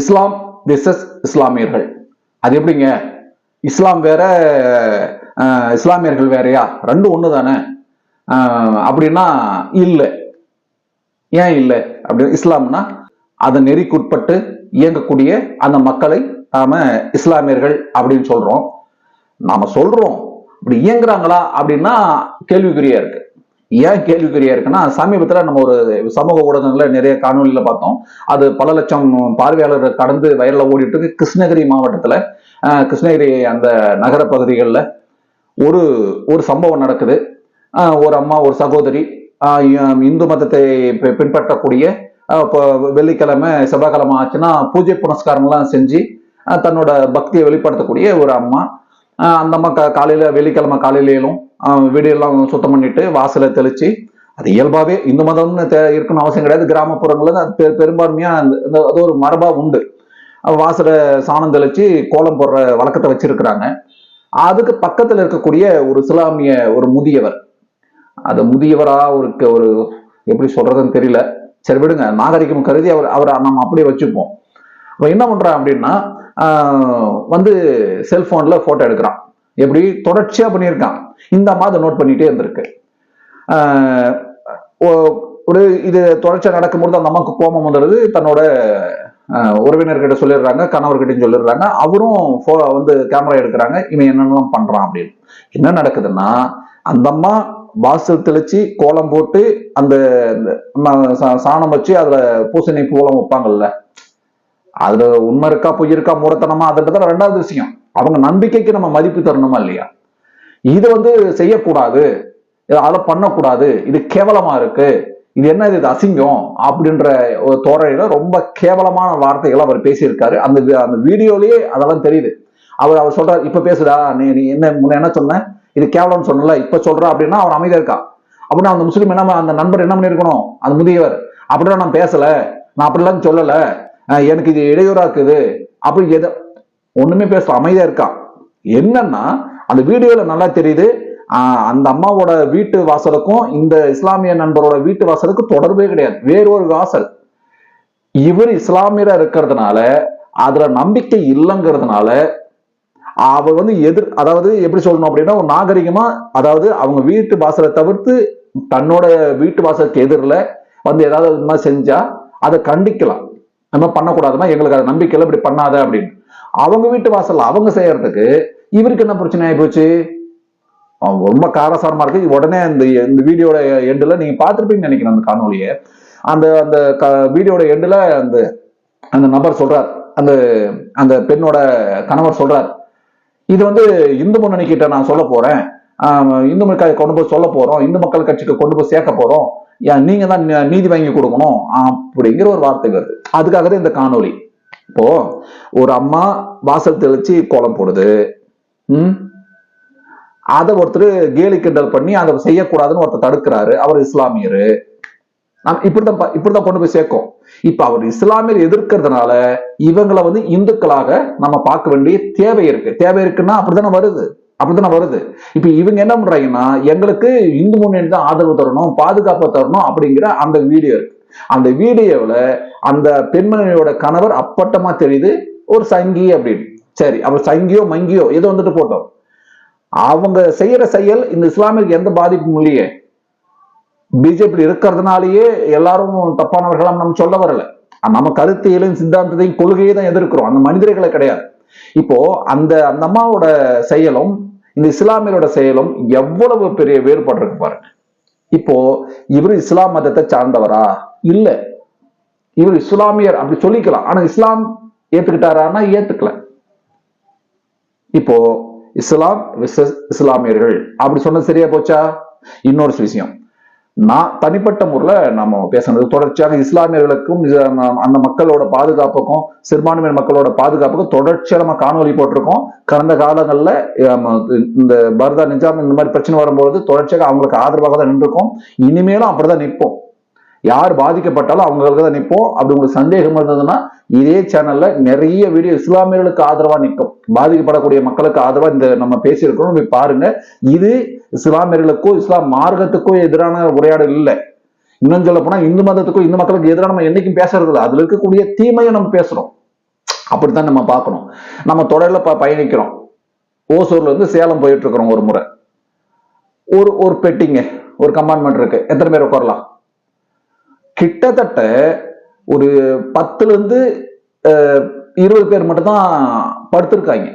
இஸ்லாம் versus இஸ்லாமியர்கள். அது எப்படிங்க? இஸ்லாம் வேற இஸ்லாமியர்கள் வேறயா? ரெண்டும் ஒன்று தானே அப்படின்னா இல்லை. ஏன் இல்லை? அப்படி இஸ்லாம்னா அதன் நெறிக்குட்பட்டு இயங்கக்கூடிய அந்த மக்களை நாம இஸ்லாமியர்கள் அப்படின்னு சொல்றோம். நாம சொல்றோம். அப்படி இயங்குறாங்களா அப்படின்னா கேள்விக்குறியா இருக்கு. ஏன் கேள்விக்குறியா இருக்குன்னா சமீபத்தில் நம்ம ஒரு சமூக ஊடகங்களில் நிறைய காணொலியில் பார்த்தோம். அது பல லட்சம் பார்வையாளர்கள் கடந்து வயலில் ஓடிட்டு இருக்கு. கிருஷ்ணகிரி மாவட்டத்தில் கிருஷ்ணகிரி அந்த நகர பகுதிகளில் ஒரு ஒரு சம்பவம் நடக்குது. ஒரு அம்மா ஒரு சகோதரி இந்து மதத்தை பின்பற்றக்கூடிய இப்போ வெள்ளிக்கிழமை செவ்வாய்க்கிழமை ஆச்சுன்னா பூஜை புனஸ்காரம்லாம் செஞ்சு தன்னோட பக்தியை வெளிப்படுத்தக்கூடிய ஒரு அம்மா. அந்த அம்மா கா- காலையில வெள்ளிக்கிழமை காலையிலும் வீடியெல்லாம் சுத்தம் பண்ணிட்டு வாசலை தெளித்து அது இயல்பாகவே இந்து மதம்னு தே- இருக்கணும்னு அவசியம் கிடையாது. கிராமப்புறங்களில் அது பெ- பெரும்பான்மையாக அந்த அது ஒரு மரபாக உண்டு. வாசலை சாணம் தெளித்து கோலம் போடுற வழக்கத்தை வச்சுருக்கிறாங்க. அதுக்கு பக்கத்தில் இருக்கக்கூடிய ஒரு இஸ்லாமிய ஒரு முதியவர். அது முதியவரா ஒரு ஒரு எப்படி சொல்கிறதுன்னு தெரியல. சரி விடுங்க. நாகரிகம் கருதி அவர் அவரை நம்ம அப்படியே வச்சுப்போம். அவன் என்ன பண்ணுறான் அப்படின்னா வந்து செல்போன்ல போட்டோ எடுக்கிறான். எப்படி? தொடர்ச்சியா பண்ணியிருக்கான். இந்த அம்மா அதை நோட் பண்ணிட்டே இருந்திருக்கு. ஒரு இது தொடர்ச்சியா நடக்கும்போது அந்த அம்மாவுக்கு கோபம் வந்துடுது. தன்னோட உறவினர்கிட்ட சொல்லிடுறாங்க கணவர்கிட்டையும் சொல்லிடுறாங்க. அவரும் ஃபோ வந்து கேமரா எடுக்கிறாங்க. இவன் என்னென்னலாம் பண்றான் அப்படின்னு. என்ன நடக்குதுன்னா அந்த அம்மா வாசல் தெளிச்சு கோலம் போட்டு அந்த சா- சாணம் வச்சு அதுல பூசணி பூலம் வைப்பாங்கல்ல. அதுல உண்மை இருக்கா பொய் இருக்கா மூடத்தனமா அதுன்றதுல ரெண்டாவது விஷயம். அவங்க நம்பிக்கைக்கு நம்ம மதிப்பு தரணுமா இல்லையா? இது வந்து செய்யக்கூடாது. அதை பண்ணக்கூடாது. இது கேவலமா இருக்கு. இது என்ன இது அசிங்கம் அப்படின்ற ஒரு தோரணையில ரொம்ப கேவலமான வார்த்தைகளை அவர் பேசியிருக்காரு. அந்த அந்த வீடியோலயே அதெல்லாம் தெரியுது. அவர் அவர் சொல்றாரு இப்ப பேசுடா நீ நீ என்ன முன்ன என்ன சொன்ன? இது கேவலம்னு சொன்னல இப்ப சொல்ற அப்படின்னா அவர் அமைதியா இருக்கான் அப்படின்னா அந்த முஸ்லீம் என்ன அந்த நண்பர் என்ன பண்ணிருக்கணும் அந்த முதியவர் அப்படின்னா நான் பேசல. நான் அப்படிலாம் சொல்லல. எனக்கு இது இடையூறா இருக்குது அப்படி எதை ஒண்ணுமே பேசல அமைதியா இருக்கா? என்னன்னா அந்த வீடியோல நல்லா தெரியுது. அந்த அம்மாவோட வீட்டு வாசலுக்கும் இந்த இஸ்லாமிய நண்பரோட வீட்டு வாசலுக்கும் தொடர்பே கிடையாது. வேறொரு வாசல். இவர் இஸ்லாமியரா இருக்கிறதுனால அதுல நம்பிக்கை இல்லைங்கிறதுனால அவர் வந்து எதிர் அதாவது எப்படி சொல்லணும் அப்படின்னா ஒரு நாகரிகமா அதாவது அவங்க வீட்டு வாசலை தவிர்த்து தன்னோட வீட்டு வாசலுக்கு எதிரில் வந்து ஏதாவது இது மாதிரி செஞ்சா அதை கண்டிக்கலாம். நம்ம பண்ணக்கூடாதுமா எங்களுக்கு அது நம்பிக்கையில் இப்படி பண்ணாத அப்படின்னு. அவங்க வீட்டு வாசல்ல அவங்க செய்யறதுக்கு இவருக்கு என்ன பிரச்சனை ஆகி போச்சு? அவன் ரொம்ப காரசாரமா இருக்கு. உடனே அந்த இந்த வீடியோட எண்டில் நீங்க பார்த்துருப்பீங்கன்னு நினைக்கிறேன் அந்த காணொலியை அந்த அந்த க- வீடியோட எண்டில் அந்த அந்த நபர் சொல்றார். அந்த அந்த பெண்ணோட கணவர் சொல்றார். இது வந்து இந்து முன்னணி கிட்ட நான் சொல்ல போறேன். இந்து மக்கள் கொண்டு போய் சொல்ல போறோம். இந்து மக்கள் கட்சிக்கு கொண்டு போய் சேர்க்க போறோம். நீங்க தான் நீதி வாங்கி கொடுக்கணும் அப்படிங்கிற ஒரு வார்த்தை வருது. அதுக்காக தான் இந்த காணொலி இப்போ ஒரு அம்மா வாசல் தெளிச்சு கோலம் போடுது. ம்? அதை ஒருத்தர் கேலி கிண்டல் பண்ணி அதை செய்யக்கூடாதுன்னு ஒருத்தர் தடுக்கிறாரு. அவர் இஸ்லாமியரு. இப்படிதான் இப்படிதான் கொண்டு போய் சேர்க்கும். இப்ப அவர் இஸ்லாமியர் எதிர்க்கிறதுனால இவங்களை வந்து இந்துக்களாக நம்ம பார்க்க வேண்டிய தேவை இருக்கு. தேவை இருக்குன்னா அப்படித்தானே வருது. அப்படித்தானே வருது. இப்ப இவங்க என்ன பண்றாங்கன்னா எங்களுக்கு இந்து முன்னணி தான் ஆதரவு தரணும் பாதுகாப்பு தரணும் அப்படிங்கிற அந்த வீடியோ இருக்கு. அந்த வீடியோவில் அந்த பெண்மணியோட கணவர் அப்பட்டமா தெரியுது ஒரு சங்கி அப்படின்னு. சரி அவர் சங்கியோ மங்கியோ ஏதோ வந்துட்டு போட்டோம். அவங்க செய்யற செயல் இந்த இஸ்லாமியருக்கு எந்த பாதிப்பும் இல்லையே. பிஜேபி இருக்கிறதுனாலயே எல்லாரும் தப்பானவர்களாம் நம்ம சொல்ல வரல. நம்ம கருத்தியலையும் சித்தாந்தத்தையும் கொள்கையை தான் எதிர்க்கிறோம். அந்த மனிதர்களை கிடையாது. இப்போ அந்த அந்த அம்மாவோட செயலும் இந்த இஸ்லாமியரோட செயலும் எவ்வளவு பெரிய வேறுபாடு இருக்கு பாருங்க. இப்போ இவர் இஸ்லாம் மதத்தை சார்ந்தவரா? இல்ல. இவர் இஸ்லாமியர் அப்படி சொல்லிக்கலாம். ஆனா இஸ்லாம் ஏத்துக்கிட்டாரான்னா ஏத்துக்கல. இப்போ இஸ்லாம் இஸ்லாமியர்கள். அப்படி சொன்னது சரியா போச்சா? இன்னொரு விஷயம். நான் தனிப்பட்ட முறையில் நம்ம பேசுனது. தொடர்ச்சியாக இஸ்லாமியர்களுக்கும் இது அந்த மக்களோட பாதுகாப்புக்கும் சிறுபான்மையின மக்களோட பாதுகாப்புக்கும் தொடர்ச்சியாக நம்ம காணொலி போட்டிருக்கோம். கடந்த காலங்களில் இந்த பர்தா நிஜாம் இந்த மாதிரி பிரச்சனை வரும்போது தொடர்ச்சியாக அவங்களுக்கு ஆதரவாக தான் நின்றுருக்கோம். இனிமேலும் அப்படிதான் நிற்போம். யார் பாதிக்கப்பட்டாலும் அவங்களுக்கு தான் நிற்போம். அப்படி உங்களுக்கு சந்தேகம் இருந்ததுன்னா இதே சேனல்ல நிறைய வீடியோ இஸ்லாமியர்களுக்கு ஆதரவா நிற்கும். பாதிக்கப்படக்கூடிய மக்களுக்கு ஆதரவா இந்த நம்ம பேசியிருக்கிறோம். போய் பாருங்க. இது இஸ்லாமியர்களுக்கோ இஸ்லாம் மார்க்கத்துக்கோ எதிரான உரையாடல் இல்லை. இன்னும் சொல்ல போனா இந்து மதத்துக்கும் இந்து மக்களுக்கு எதிராக நம்ம என்னைக்கும் பேசுறது இல்லை. அதுல இருக்கக்கூடிய தீமையை நம்ம பேசுறோம். அப்படித்தான் நம்ம பார்க்கணும். நம்ம தொடர்ல ப பயணிக்கிறோம். ஓசூர்ல இருந்து சேலம் போயிட்டு இருக்கிறோம் ஒரு முறை. ஒரு ஒரு பெட்டிங்க ஒரு கம்பார்ட்மெண்ட் இருக்கு. எத்தனை பேர் உட்காரலாம்? கிட்டத்தட்ட ஒரு பத்துல இருந்து இருபது பேர் மட்டும்தான் படுத்திருக்காங்க.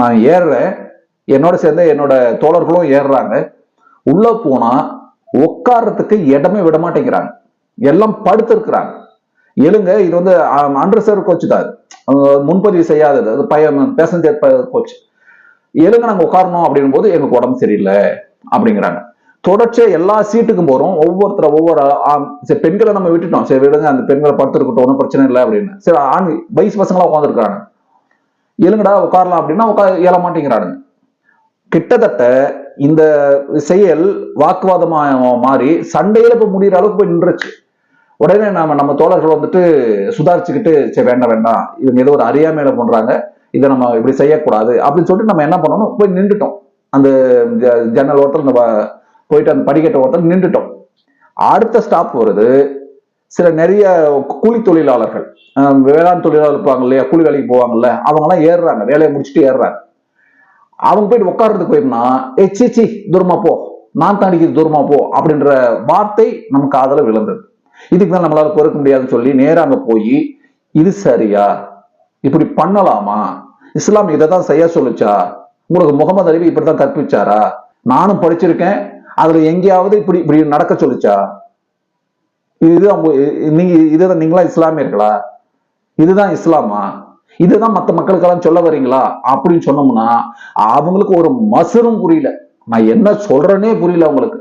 நான் ஏறுறேன் என்னோட சேர்ந்த என்னோட தோழர்களும் ஏறுறாங்க. உள்ள போனா உட்கார்றதுக்கு இடமே விட மாட்டேங்கிறாங்க. எல்லாம் படுத்திருக்கிறாங்க. எழுங்க இது வந்து அண்டர்சர்வ் கோச் தான் அவங்க முன்பதிவு செய்யாதது. அது பையன் பேசஞ்சர் கோச் எழுங்க நாங்கள் உட்காரணும் அப்படின்னும் போது எங்களுக்கு உடம்பு சரியில்லை அப்படிங்கிறாங்க. தொடர்ச்சியா எல்லா சீட்டுக்கும் போறோம். ஒவ்வொருத்தர ஒவ்வொரு சரி பெண்களை நம்ம விட்டுட்டோம். சரி விடுங்க அந்த பெண்களை படுத்துருக்கட்டும் ஒன்றும் பிரச்சனை இல்லை அப்படின்னு. சரி ஆண் வயசு பசங்களா உட்காந்துருக்காங்க எழுங்கடா உட்காரலாம் அப்படின்னா உட்கார இயல மாட்டேங்கிறானுங்க. கிட்டத்தட்ட இந்த செயல் வாக்குவாதமா மாறி சண்டையில இப்ப முடிகிற அளவுக்கு போய் நின்றுச்சு. உடனே நாம நம்ம தோழர்கள் வந்துட்டு சுதாரிச்சுக்கிட்டு சரி வேண்டாம் வேண்டாம். இவங்க ஏதோ ஒரு அறியாமையில பண்றாங்க இதை நம்ம இப்படி செய்யக்கூடாது அப்படின்னு சொல்லிட்டு நம்ம என்ன பண்ணணும்? போய் நின்றுட்டோம். அந்த ஜ- ஜன்னல் ஓட்டல் இந்த வ- போயிட்டு அந்த படிக்கட்டு ஓரத்தில் நின்றுட்டோம். அடுத்த ஸ்டாப் வருது. சில நிறைய கூலி தொழிலாளர்கள் வேளாண் தொழிலாளர் இருப்பாங்க இல்லையா கூலி வேலைக்கு போவாங்கல்ல அவங்க எல்லாம் ஏறுறாங்க வேலையை முடிச்சுட்டு ஏறுறாங்க. அவங்க போயிட்டு உட்கார்றதுக்கு போயிருந்தா ஏ சீச்சி தூரமா போ. நான் தாண்டிக்கு தூரமா போ. அப்படின்ற வார்த்தை நம்ம காதல விழுந்தது. இதுக்கு தான் நம்மளால பொறுக்க முடியாதுன்னு சொல்லி நேராக அங்க போய் இது சரியா? இப்படி பண்ணலாமா? இஸ்லாம் இதை தான் செய்ய சொல்லுச்சா? உங்களுக்கு முகமது அலிவி இப்படித்தான் கற்பிச்சாரா? நானும் படிச்சிருக்கேன் அதுல எங்கேயாவது இப்படி இப்படி நடக்க சொல்லுச்சா? இது அவங்க நீங்க இதுதான் நீங்களா இஸ்லாமியர்களா? இதுதான் இஸ்லாமா? இதுதான் மற்ற மக்களுக்கெல்லாம் சொல்ல வரீங்களா அப்படின்னு சொன்னோம்னா அவங்களுக்கு ஒரு மசரும் புரியல. நான் என்ன சொல்றேனே புரியல அவங்களுக்கு.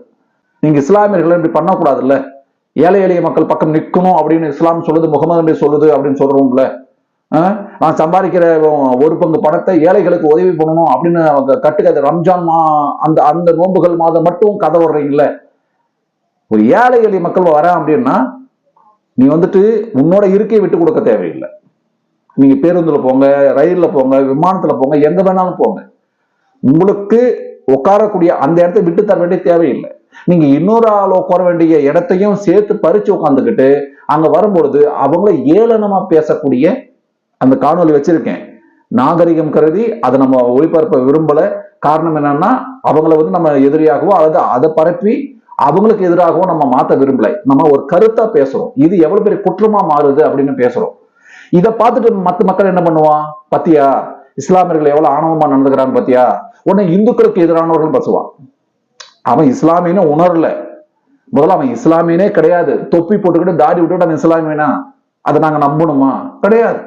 நீங்க இஸ்லாமியர்கள் இப்படி பண்ணக்கூடாதுல்ல? ஏழை எளிய மக்கள் பக்கம் நிற்கணும் அப்படின்னு இஸ்லாம் சொல்லுது முகமது சொல்லுது அப்படின்னு சொல்றோம்ல? நான் சம்பாதிக்கிற ஒரு பங்கு பணத்தை ஏழைகளுக்கு உதவி பண்ணணும் அப்படின்னு அவங்க கட்டுக்கதை ரம்ஜான் மா அந்த அந்த நோன்புகள் மாதம் மட்டும் கதை விடுறீங்கள ஒரு ஏழை எளிய மக்கள் வரேன் அப்படின்னா நீ வந்துட்டு உன்னோட இருக்கையை விட்டு கொடுக்க தேவையில்லை. நீங்க பேருந்துல போங்க ரயில்ல போங்க விமானத்துல போங்க எங்க வேணாலும் போங்க. உங்களுக்கு உட்காரக்கூடிய அந்த இடத்த விட்டு தர வேண்டிய தேவையில்லை. நீங்க இன்னொரு ஆள் உட்கார வேண்டிய இடத்தையும் சேர்த்து பறிச்சு உட்காந்துக்கிட்டு அங்க வரும்பொழுது அவங்கள ஏளனமா பேசக்கூடிய அந்த காணொளி வச்சிருக்கேன். நாகரிகம் கருதி அதை நம்ம ஒளிபரப்ப விரும்பல. காரணம் என்னன்னா அவங்கள வந்து நம்ம எதிரியாகவோ அல்லது அதை பரப்பி அவங்களுக்கு எதிராகவோ நம்ம மாத்த விரும்பலை. நம்ம ஒரு கருத்தா பேசுறோம். இது எவ்வளவு பெரிய குற்றமா மாறுது அப்படின்னு பேசுறோம். இதை பார்த்துட்டு மத்த மக்கள் என்ன பண்ணுவான்? பத்தியா இஸ்லாமியர்கள் எவ்வளவு ஆணவமா நடந்துக்கிறாங்க பத்தியா? உடனே இந்துக்களுக்கு எதிரானவர்கள் பேசுவான். அவன் இஸ்லாமியன்னு உணரல. முதல்ல அவன் இஸ்லாமியனே கிடையாது. தொப்பி போட்டுக்கிட்டு தாடி விட்டுக்கிட்டு அவன் இஸ்லாமியனா? அதை நாங்க நம்பணுமா? கிடையாது.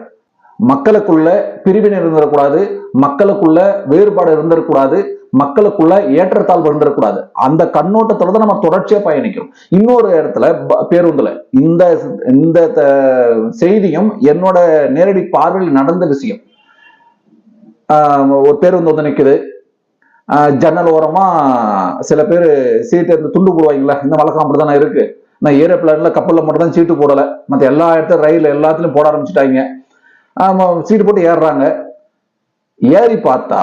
மக்களுக்குள்ள பிரிவினை இருந்துடக்கூடாது மக்களுக்குள்ள வேறுபாடு இருந்துடக்கூடாது மக்களுக்குள்ள ஏற்றத்தாழ்வு இருந்துடக்கூடாது. அந்த கண்ணோட்டத்தோட தான் நம்ம தொடர்ச்சியா பயணிக்கிறோம். இன்னொரு இடத்துல ப- பேருந்துல. இந்த இந்த த- செய்தியும் என்னோட நேரடி பார்வையில் நடந்த விஷயம். ஒரு பேருந்து வந்து நிற்குது ஜன்னல் ஓரமா சில பேர் சீட்டு இந்த துண்டு போடுவாங்களா? இந்த வழக்கம் அப்படிதானே இருக்கு. நான் ஏரோப்ளான்ல கப்பல்ல மட்டும் தான் சீட்டு போடல. மற்ற எல்லா இடத்துல ரயில் எல்லாத்துலயும் போட ஆரம்பிச்சுட்டாங்க. சீட்டு போட்டு ஏறுறாங்க. ஏறி பார்த்தா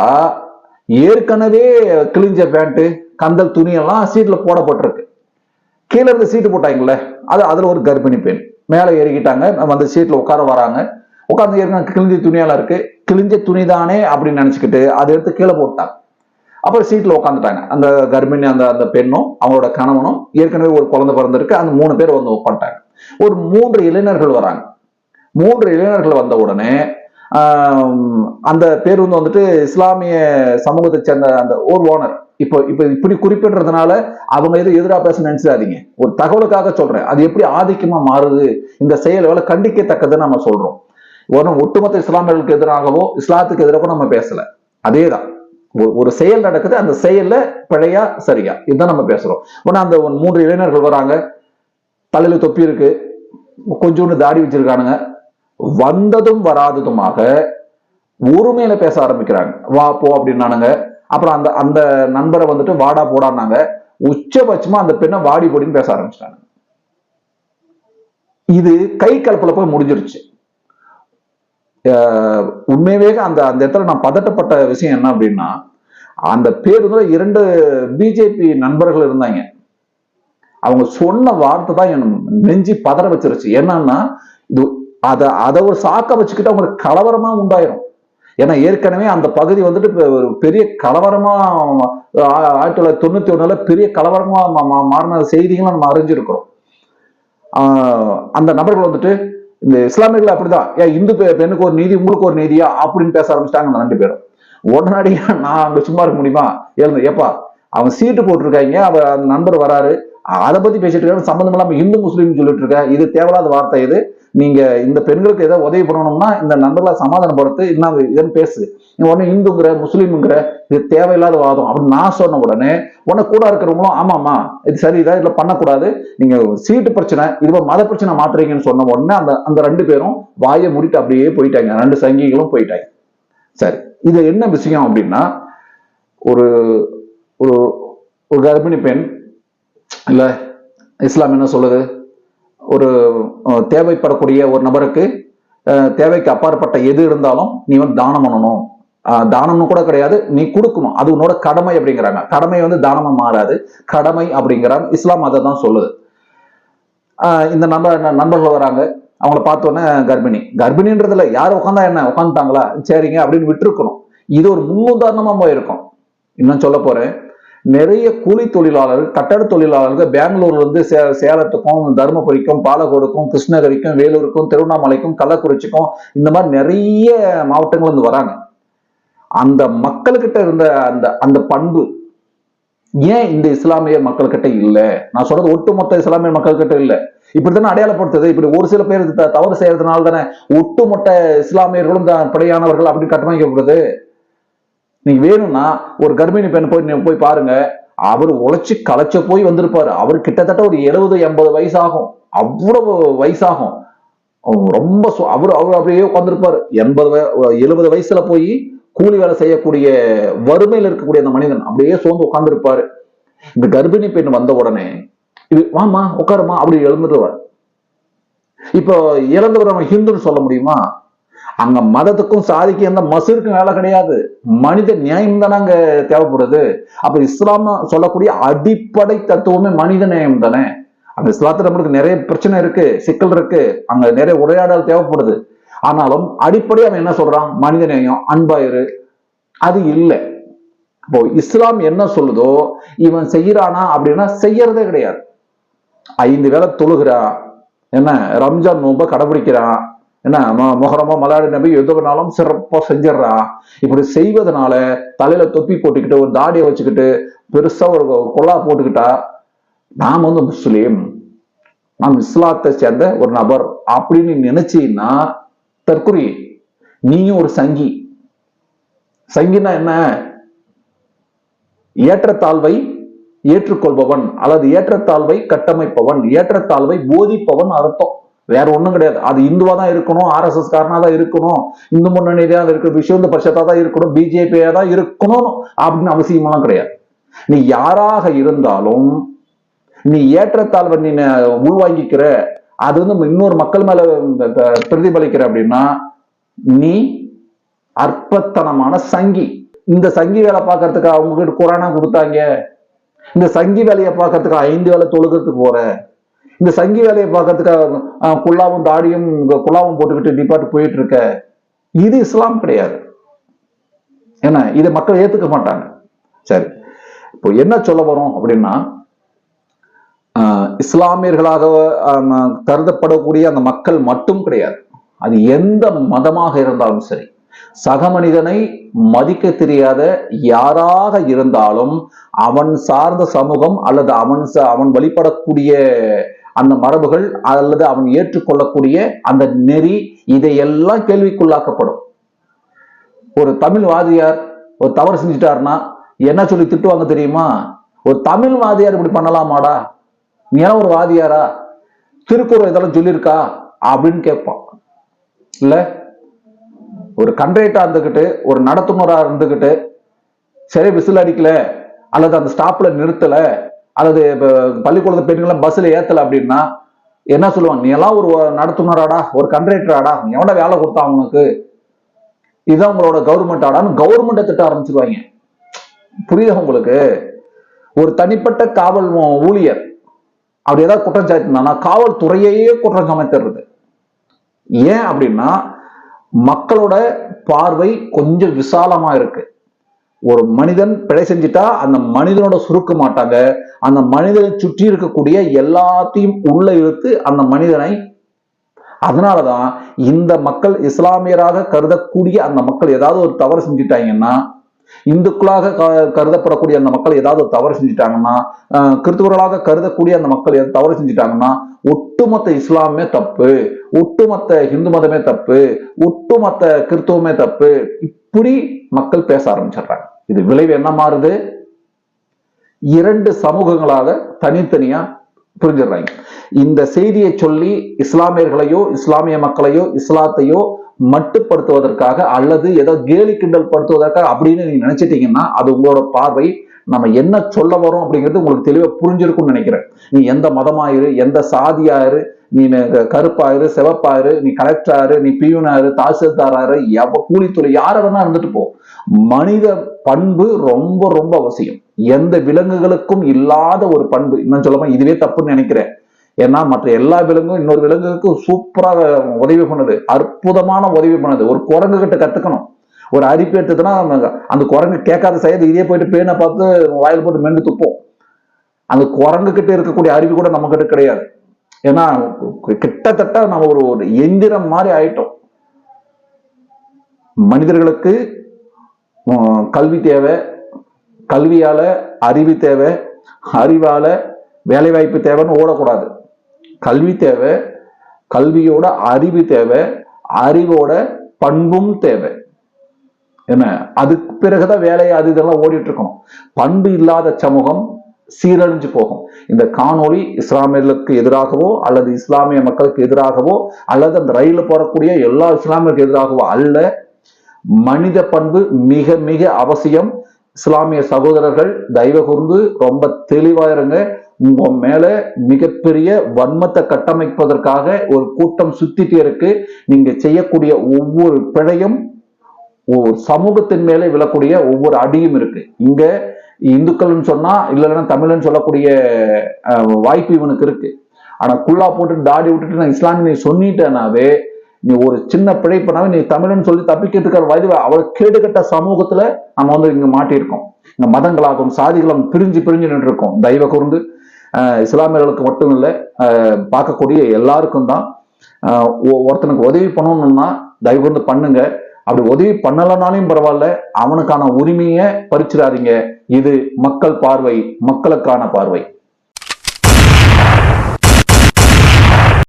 ஏற்கனவே கிழிஞ்ச பேண்ட்டு கந்தல் துணியெல்லாம் சீட்டில் போடப்பட்டிருக்கு. கீழே இருந்து சீட்டு போட்டாங்கல்ல அது அதில் ஒரு கர்ப்பிணி பெண். மேலே ஏறிக்கிட்டாங்க நம்ம அந்த சீட்டில் உட்கார வராங்க. உட்காந்து ஏற்கனவே கிழிஞ்ச துணியெல்லாம் இருக்கு. கிழிஞ்ச துணி தானே அப்படின்னு நினச்சிக்கிட்டு அதை எடுத்து கீழே போட்டாங்க. அப்புறம் சீட்டில் உட்காந்துட்டாங்க அந்த கர்ப்பிணி அந்த அந்த பெண்ணும் அவங்களோட கணவனும் ஏற்கனவே ஒரு குழந்தை பிறந்திருக்கு. அந்த மூணு பேர் வந்து உட்காந்துட்டாங்க ஒரு மூன்று இளைஞர்கள் வராங்க. மூன்று இளைஞர்கள் வந்த உடனே அந்த பேர் வந்து வந்துட்டு இஸ்லாமிய சமூகத்தை சேர்ந்த அந்த ஓர் ஓனர் இப்போ இப்போ இப்படி குறிப்பிடுறதுனால அவங்க எதுவும் எதிராக பேச நினைச்சிடாதீங்க. ஒரு தகவலுக்காக சொல்றேன். அது எப்படி ஆதிக்கமா மாறுது? இந்த செயல் எவ்வளவு கண்டிக்கத்தக்கதுன்னு நம்ம சொல்றோம். ஒன்றும் ஒட்டுமொத்த இஸ்லாமியர்களுக்கு எதிராகவோ இஸ்லாத்துக்கு எதிராகவோ நம்ம பேசல. அதேதான். ஒரு- ஒரு செயல் நடக்குது அந்த செயல்ல பிழையா சரியா? இதுதான் நம்ம பேசுறோம். உடனே அந்த மூன்று இளைஞர்கள் வராங்க. தலையில தொப்பி இருக்கு. கொஞ்சோண்டு தாடி வச்சிருக்கானுங்க. வந்ததும் வராததுமாக உரிமையில பேச ஆரம்பிக்கிறாங்க. வா போ அப்படின்னானுங்க. அப்புறம் அந்த அந்த நண்பரை வந்துட்டு வாடா போடான்னாங்க. உச்சபட்சமா அந்த பெண்ணை வாடி போடின்னு பேச ஆரம்பிச்சிட்டாங்க இது கை கலப்புல போய் முடிஞ்சிருச்சு. அஹ் அந்த அந்த இடத்துல நான் பதட்டப்பட்ட விஷயம் என்ன அப்படின்னா அந்த பேருந்துல இரண்டு பிஜேபி நண்பர்கள் இருந்தாங்க. அவங்க சொன்ன வார்த்தை தான் என் நெஞ்சி பதற வச்சிருச்சு. என்னன்னா இது அதை அதை ஒரு சாக்க வச்சுக்கிட்டு அவங்களுக்கு கலவரமா உண்டாயிரும். ஏன்னா ஏற்கனவே அந்த பகுதி வந்துட்டு ஒரு பெரிய கலவரமா ஆயிரத்தி தொள்ளாயிரத்தி தொண்ணூத்தி ஒண்ணுல பெரிய கலவரமா மா- மா- மாறின செய்திகளும் நம்ம அறிஞ்சிருக்கிறோம். அந்த நபர்கள் வந்துட்டு இந்த இஸ்லாமியர்கள் அப்படிதான். ஏன் இந்து பெண்ணுக்கு ஒரு நீதி உங்களுக்கு ஒரு நீதியா? அப்படின்னு பேச ஆரம்பிச்சிட்டாங்க அந்த ரெண்டு பேரும். உடனடியா நான் அங்க சும்மா இருக்க முடியுமா? எழுந்து ஏப்பா அவன் சீட்டு போட்டிருக்காங்க அவர் அந்த நண்பர் வராரு. அதை பத்தி பேசிட்டு இருக்காரு. சம்பந்தம் இல்லாம இந்து முஸ்லீம் சொல்லிட்டு இருக்க. இது தேவையில்லாத வார்த்தை இது. நீங்க இந்த பெண்களுக்கு ஏதாவது உதவி பண்ணணும்னா இந்த நண்பர்களை சமாதானப்படுத்து என்ன இதுன்னு பேசு. நீ உடனே இந்துங்கிற முஸ்லீம்ங்கிற இது தேவையில்லாத வாதம் அப்படின்னு நான் சொன்ன உடனே உடனே கூட இருக்கிறவங்களும் ஆமாமா இது சரிதான் இதுல பண்ணக்கூடாது. நீங்க சீட்டு பிரச்சனை இது மத பிரச்சனை மாத்துறீங்கன்னு சொன்ன உடனே அந்த அந்த ரெண்டு பேரும் வாயை மூடிட்டு அப்படியே போயிட்டாங்க. ரெண்டு சங்கிகளும் போயிட்டாங்க. சரி இது என்ன விஷயம் அப்படின்னா ஒரு ஒரு ஒரு கர்ப்பிணி பெண் இல்லை இஸ்லாம் என்ன சொல்லுது? ஒரு தேவைப்படக்கூடிய ஒரு நபருக்கு தேவைக்கு அப்பாற்பட்ட எது இருந்தாலும் நீ வந்து தானம் பண்ணணும். தானம்னு கூட கிடையாது நீ கொடுக்கணும். அது உன்னோட கடமை அப்படிங்கிறாங்க. கடமை வந்து தானமா மாறாது. கடமை அப்படிங்கிறாங்க இஸ்லாம் அதை தான் சொல்லுது. ஆஹ் இந்த நண்பர் நண்பர்கள் வராங்க. அவங்கள பார்த்தோன்னே கர்ப்பிணி. கர்ப்பிணின்றதுல யார் உட்காந்தா என்ன? உட்காந்துட்டாங்களா சரிங்க அப்படின்னு விட்டுருக்கணும். இது ஒரு முன்னுதாரணமா போயிருக்கும். இன்னும் சொல்ல போறேன். நிறைய கூலி தொழிலாளர்கள் கட்டட தொழிலாளர்கள் பெங்களூர்ல இருந்து சே சேலத்துக்கும் தருமபுரிக்கும் பாலக்கோடுக்கும் கிருஷ்ணகிரிக்கும் வேலூருக்கும் திருவண்ணாமலைக்கும் கள்ளக்குறிச்சிக்கும் இந்த மாதிரி நிறைய மாவட்டங்கள் வந்து வராங்க. அந்த மக்கள்கிட்ட இருந்த அந்த அந்த பண்பு ஏன் இந்த இஸ்லாமிய மக்கள்கிட்ட இல்ல? நான் சொல்றது ஒட்டுமொத்த இஸ்லாமிய மக்கள்கிட்ட இல்ல. இப்படித்தானே அடையாளப்படுத்துது? இப்படி ஒரு சில பேர் த- தவறு செய்யறதுனால தானே ஒட்டுமொத்த இஸ்லாமியர்களும் படையானவர்கள் அப்படின்னு கட்டமைக்கப்படுது. நீங்க வேணும்னா ஒரு கர்ப்பிணி பெண் போய் நீங்க போய் பாருங்க. அவர் உழைச்சு களைச்ச போய் வந்திருப்பாரு. அவர் கிட்டத்தட்ட ஒரு எழுபது எண்பது வயசாகும். அவ்வளவு வயசாகும். ரொம்ப அவர் அவர் அப்படியே உட்காந்துருப்பாரு எண்பது வய- எழுபது வயசுல போய் கூலி வேலை செய்யக்கூடிய வறுமையில் இருக்கக்கூடிய அந்த மனிதன் அப்படியே சோர்ந்து உட்காந்துருப்பாரு இந்த கர்ப்பிணி பெண் வந்த உடனே இது வாமா உட்காருமா அப்படி எழுந்துருவார். இப்போ இறந்தவர் அவன் ஹிந்துன்னு சொல்ல முடியுமா? அங்க மதத்துக்கும் சாதிக்கும் எந்த மசூருக்கும் வேலை கிடையாது. மனித நியாயம் தானே அங்க தேவைப்படுது. அப்ப இஸ்லாம் சொல்லக்கூடிய அடிப்படை தத்துவமே மனித நியாயம் தானே. அந்த இஸ்லாத்துல நம்மளுக்கு நிறைய பிரச்சனை இருக்கு சிக்கல் இருக்கு. அங்க நிறைய உரையாடல் தேவைப்படுது. ஆனாலும் அடிப்படை அவன் என்ன சொல்றான்? மனித நேயம் அன்பாயிரு. அது இல்லை. இப்போ இஸ்லாம் என்ன சொல்லுதோ இவன் செய்யறானா அப்படின்னா செய்யறதே கிடையாது. ஐந்து வேளை தொழுகிறான். என்ன? ரம்ஜான் நோம்ப கடைபிடிக்கிறான். என்ன மொ- மலாடி நபி எது சிறப்பா செஞ்சிடறா. இப்படி செய்வதனால தலையில தொப்பி போட்டுக்கிட்டு ஒரு தாடியை வச்சுக்கிட்டு பெருசா ஒரு கொல்லா போட்டுக்கிட்டா நாம் வந்து முஸ்லீம். நாம் இஸ்லாத்தை சேர்ந்த ஒரு நபர் அப்படின்னு நினைச்சீன்னா தற்குறி நீயும் ஒரு சங்கி. சங்கினா என்ன? ஏற்றத்தாழ்வை ஏற்றுக்கொள்பவன் அல்லது ஏற்றத்தாழ்வை கட்டமைப்பவன் ஏற்றத்தாழ்வை போதிப்பவன் அர்த்தம். வேற ஒன்றும் கிடையாது. அது இந்துவா தான் இருக்கணும் ஆர்எஸ்எஸ் காரனா தான் இருக்கணும் இந்து முன்னணி தான் இருக்கணும் விஸ்வந்த பரிஷத்தா தான் இருக்கணும் பிஜேபியா தான் இருக்கணும் அப்படின்னு அவசியமெல்லாம் கிடையாது. நீ யாராக இருந்தாலும் நீ ஏற்றத்தாழ்வை நீ உள்வாங்கிக்கிற அது வந்து இன்னொரு மக்கள் மேல பிரதிபலிக்கிற அப்படின்னா நீ அற்பத்தனமான சங்கி. இந்த சங்கி வேலை பார்க்கறதுக்கு அவங்க கிட்ட குரானா கொடுத்தாங்க. இந்த சங்கி வேலையை பார்க்கறதுக்கு ஐந்து வேலை தொழுகிறதுக்கு போற. இந்த சங்கி வேலையை பார்க்கறதுக்காக குல்லாவும் தாடியும் குல்லாவும் போட்டுக்கிட்டு டிபார்ட் போயிட்டு இருக்க இது இஸ்லாம் கிடையாது. ஏன்னா இதை மக்கள் ஏத்துக்க மாட்டாங்க. சரி. இப்போ என்ன சொல்ல வரோம் அப்படின்னா ஆஹ், இஸ்லாமியர்களாக கருதப்படக்கூடிய அந்த மக்கள் மட்டும் கிடையாது. அது எந்த மதமாக இருந்தாலும் சரி. சக மனிதனை மதிக்க தெரியாத யாராக இருந்தாலும் அவன் சார்ந்த சமூகம் அல்லது அவன் அவன் வழிபடக்கூடிய அந்த மரபுகள் அல்லது அவன் ஏற்றுக்கொள்ளக்கூடிய அந்த நெறி இதையெல்லாம் கேள்விக்குள்ளாக்கப்படும். ஒரு தமிழ் வாதியார் ஒரு தவறு செஞ்சுட்டாருன்னா என்ன சொல்லி திட்டுவாங்க தெரியுமா? ஒரு தமிழ் வாதியார் இப்படி பண்ணலாமாடா? நீ ஏன் ஒரு வாதியாரா? திருக்குறள் இதெல்லாம் சொல்லியிருக்கா? அப்படின்னு கேட்பான். இல்ல? ஒரு கண்ட்ரேட்டா இருந்துக்கிட்டு ஒரு நடத்துனராக இருந்துக்கிட்டு சரி விசில் அடிக்கல அல்லது அந்த ஸ்டாப்ல நிறுத்தல அல்லது பள்ளிக்கூடத்து பெண்களும் பஸ்ல ஏத்தல அப்படின்னா என்ன சொல்லுவாங்க? நீ எல்லாம் ஒரு நடத்துனராடா ஒரு கண்ட்ரேட்டராடா நீ எவ்வளோ வேலை கொடுத்தா உனக்கு? இதுதான் உங்களோட கவர்மெண்ட் ஆடான்னு கவர்மெண்ட்டை திட்ட ஆரம்பிச்சிருவாங்க. புரியுதா உங்களுக்கு? ஒரு தனிப்பட்ட காவல் ஊழியர் அப்படி ஏதாவது குற்றம் சாட்டினா காவல்துறையையே குற்றம் சமைத்துறது ஏன் அப்படின்னா மக்களோட பார்வை கொஞ்சம் விசாலமா இருக்கு. ஒரு மனிதன் பிழை செஞ்சிட்டா அந்த மனிதனோட சுருக்க மாட்டாங்க. அந்த மனிதனை சுற்றி இருக்கக்கூடிய எல்லாத்தையும் உள்ள இழுத்து அந்த மனிதனை அதனாலதான் இந்த மக்கள் இஸ்லாமியராக கருதக்கூடிய அந்த மக்கள் ஏதாவது ஒரு தவறு செஞ்சுட்டாங்கன்னா இந்துக்களாக கருதப்படக்கூடிய அந்த மக்கள் ஏதாவது தவறு செஞ்சுட்டாங்கன்னா கிறிஸ்துவர்களாக கருதக்கூடிய அந்த மக்கள் ஏதாவது தவறு செஞ்சுட்டாங்கன்னா ஒட்டுமொத்த இஸ்லாமே தப்பு ஒட்டுமொத்த இந்து மதமே தப்பு ஒட்டுமொத்த கிறிஸ்துவமே தப்பு. இப்படி மக்கள் பேச ஆரம்பிச்சிடுறாங்க. இது விளைவு என்ன மாறுது? இரண்டு சமூகங்களாக தனித்தனியா புரிஞ்சிடுறாங்க. இந்த செய்தியை சொல்லி இஸ்லாமியர்களையோ இஸ்லாமிய மக்களையோ இஸ்லாத்தையோ மட்டுப்படுத்துவதற்காக அல்லது ஏதோ கேலி கிண்டல் படுத்துவதற்காக அப்படின்னு நீங்க நினைச்சிட்டீங்கன்னா அது உங்களோட பார்வை. நம்ம என்ன சொல்ல வரோம் அப்படிங்கிறது உங்களுக்கு தெளிவாக புரிஞ்சிருக்கும்னு நினைக்கிறேன். நீ எந்த மதமாயிரு எந்த சாதியாயிரு நீ கருப்பாயிரு செவப்பாயிரு நீ கலெக்டராரு நீ பியூனாரு தாசில்தாராரு எவ கூலித்துறை யார வேணா இருந்துட்டு போ. மனித பண்பு ரொம்ப ரொம்ப அவசியம். எந்த விலங்குகளுக்கும் இல்லாத ஒரு பண்பு. இன்னும் சொல்லமா இதுவே தப்புன்னு நினைக்கிறேன். ஏன்னா மற்ற எல்லா விலங்கும் இன்னொரு விலங்குக்கு சூப்பராக உதவி பண்ணுது. அற்புதமான உதவி பண்ணுது. ஒரு குரங்கு கிட்ட கத்துக்கணும். ஒரு அரிப்பு எடுத்ததுன்னா அந்த- அந்த குரங்கு கேட்காத செய்யறது இதே போயிட்டு பேனை பார்த்து வாயில் போட்டு மெண்டு துப்போம். அந்த குரங்கு கிட்ட இருக்கக்கூடிய அறிவு கூட நம்ம கிட்ட கிடையாது. ஏன்னா கிட்டத்தட்ட நம்ம ஒரு ஒரு எந்திரம் மாதிரி ஆயிட்டோம். மனிதர்களுக்கு கல்வி தேவை. கல்வியால அறிவு தேவை. அறிவால வேலைவாய்ப்பு தேவைன்னு ஓடக்கூடாது. கல்வி தேவை கல்வியோட அறிவு தேவை அறிவோட பண்பும் தேவை. என்ன? அதுக்கு பிறகுதான் வேலையை அது இதெல்லாம் ஓடிட்டு இருக்கணும் பண்பு இல்லாத சமூகம் சீரழிஞ்சு போகும். இந்த காணொளி இஸ்லாமியர்களுக்கு எதிராகவோ அல்லது இஸ்லாமிய மக்களுக்கு எதிராகவோ அல்லது அந்த ரயிலில் போறக்கூடிய எல்லா இஸ்லாமியருக்கு எதிராகவோ அல்ல மனித பண்பு மிக மிக அவசியம். இஸ்லாமிய சகோதரர்கள் தயவு கூர்ந்து ரொம்ப தெளிவாக இருங்க. உங்க மேல மிகப்பெரிய வன்மத்தை கட்டமைப்பதற்காக ஒரு கூட்டம் சுத்திட்டே இருக்கு. நீங்க செய்யக்கூடிய ஒவ்வொரு பிழையும் ஒரு சமூகத்தின் மேலே விழக்கூடிய ஒவ்வொரு அடியும் இருக்கு. இங்க இந்துக்கள்னு சொன்னா இல்லைன்னா தமிழன் சொல்லக்கூடிய வாய்ப்பு இவனுக்கு இருக்கு. ஆனா குல்லா போட்டு தாடி விட்டுட்டு நான் இஸ்லாமிய சொன்னிட்டேனாவே நீ ஒரு சின்ன பிழை பண்ணாவே நீ தமிழன் சொல்லி தப்பிக்கிறதுக்கு வயது அவள் கேடுகட்ட சமூகத்துல நம்ம வந்து இங்க மாட்டியிருக்கோம். இந்த மதங்களாகவும் சாதிகளும் பிரிஞ்சு பிரிஞ்சு நின்று இருக்கோம் தயவு கூர்ந்து இஸ்லாமியர்களுக்கு மட்டும் இல்லை பார்க்கக்கூடிய எல்லாருக்கும் தான் ஒ- ஒருத்தனுக்கு உதவி பண்ணணும்னா தயவு வந்து பண்ணுங்க. அப்படி உதவி பண்ணலனாலும் பரவாயில்ல அவனுக்கான உரிமையை பறிச்சிடாதீங்க. இது மக்கள் பார்வை மக்களுக்கான பார்வை.